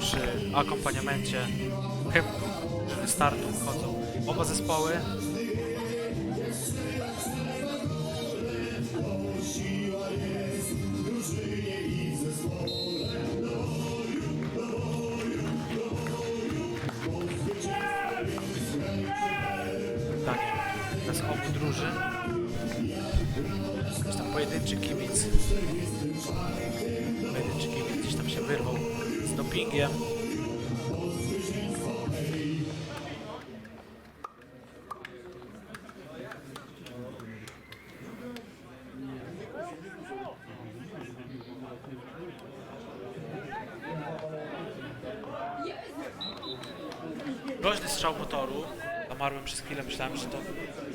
Przy akompaniamencie hymnu startu wchodzą oba zespoły. Pytanie bez obu drużyn. Jakiś tam pojedynczy kibic. Pojedynczy kibic gdzieś tam się wyrwał z dopingiem. Groźny strzał motoru. Zamarłem przez chwilę, myślałem, że to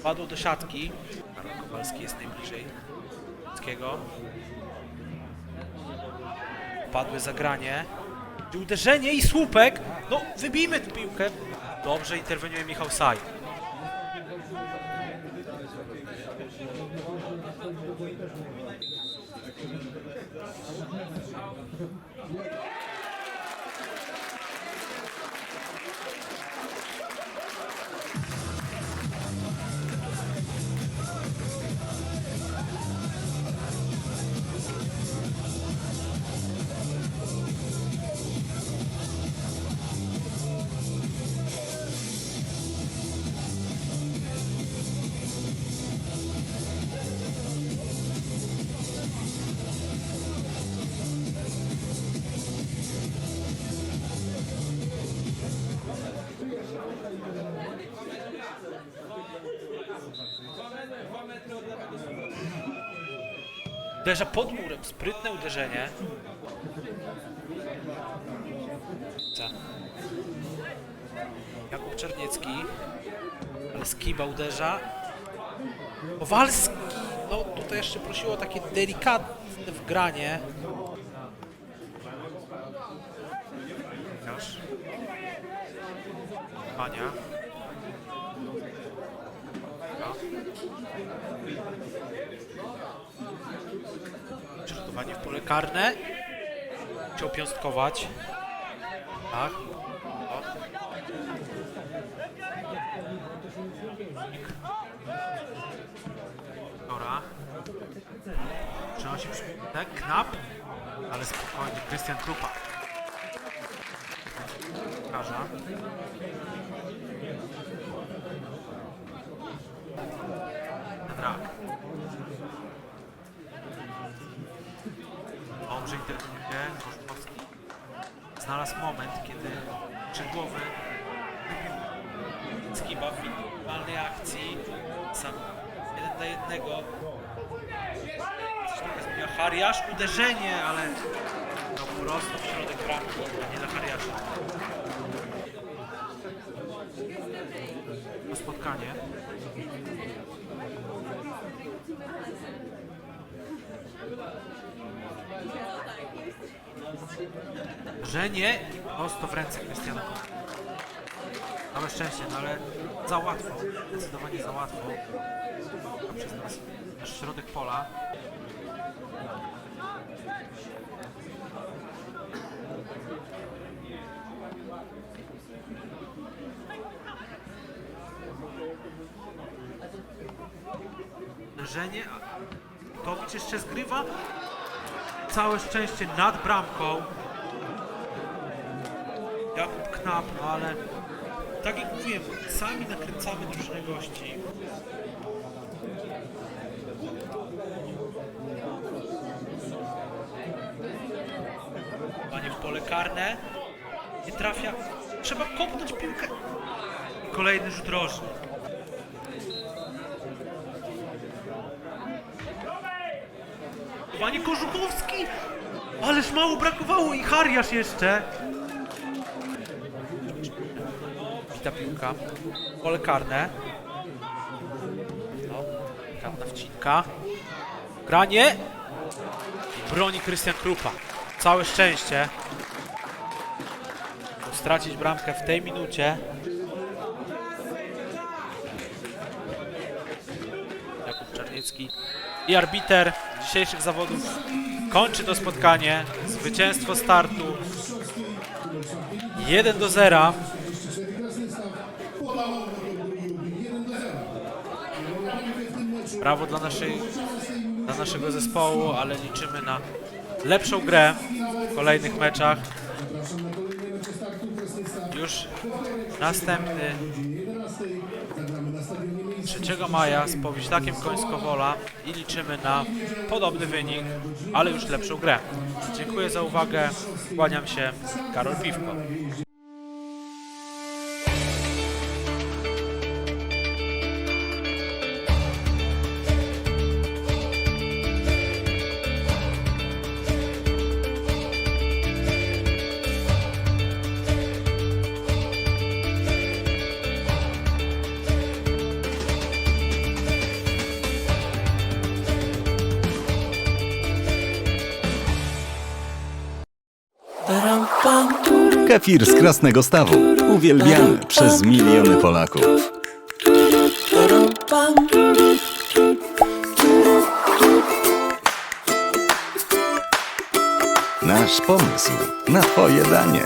padło do siatki. Karol Kowalski jest najbliżej Kowalskiego. Padły zagranie. Uderzenie i słupek. No, wybijmy tę piłkę. Dobrze interweniuje Michał Saj. Uderza pod murem. Sprytne uderzenie. Jakub Czerniecki. Ale Skiba uderza. Kowalski. No tutaj jeszcze prosiło o takie delikatne wgranie. Ania. Przygotowanie w pole karne. Chciał piąstkować. Tak. O. Dobra. Przenosi tak, knap, ale spokojnie, Krystian Krupa. Każa. Drak. Dobrze interweniuje Koszkowski. Znalazł moment, kiedy skrzydłowy Skiba w finalnej akcji sam jeden do jednego Coś trochę zmienia Hariasz, uderzenie, ale no prosto w środek bramki, a nie dla Hariasza. To spotkanie. Że nie prosto w ręce Krystiana. Całe szczęście, no ale za łatwo, zdecydowanie za łatwo. Przez nas nasz środek pola. Uderzenie, a Towicz jeszcze zgrywa. Całe szczęście nad bramką. Jakub Knap, no ale tak jak mówiłem, sami nakręcamy drużynę gości. Panie w pole karne. Nie trafia. Trzeba kopnąć piłkę. I kolejny rzut rożny. Panie Kożuchowski! Ależ mało brakowało i Hariasz jeszcze. Bita piłka. Pole karne. No, karna wcinka. Granie. I broni Krystian Krupa. Całe szczęście. Mógł Stracić bramkę w tej minucie. Jakub Czarniecki i arbiter dzisiejszych zawodów kończy to spotkanie. Zwycięstwo startu 1 do 0. Brawo dla, naszej, dla naszego zespołu, ale liczymy na lepszą grę w kolejnych meczach. Już następny 3 maja z Powiślakiem Końskowola i liczymy na podobny wynik, ale już lepszą grę. Dziękuję za uwagę. Kłaniam się. Karol Piwko. Kefir z Krasnego Stawu. Uwielbiany przez miliony Polaków. Nasz pomysł na Twoje danie.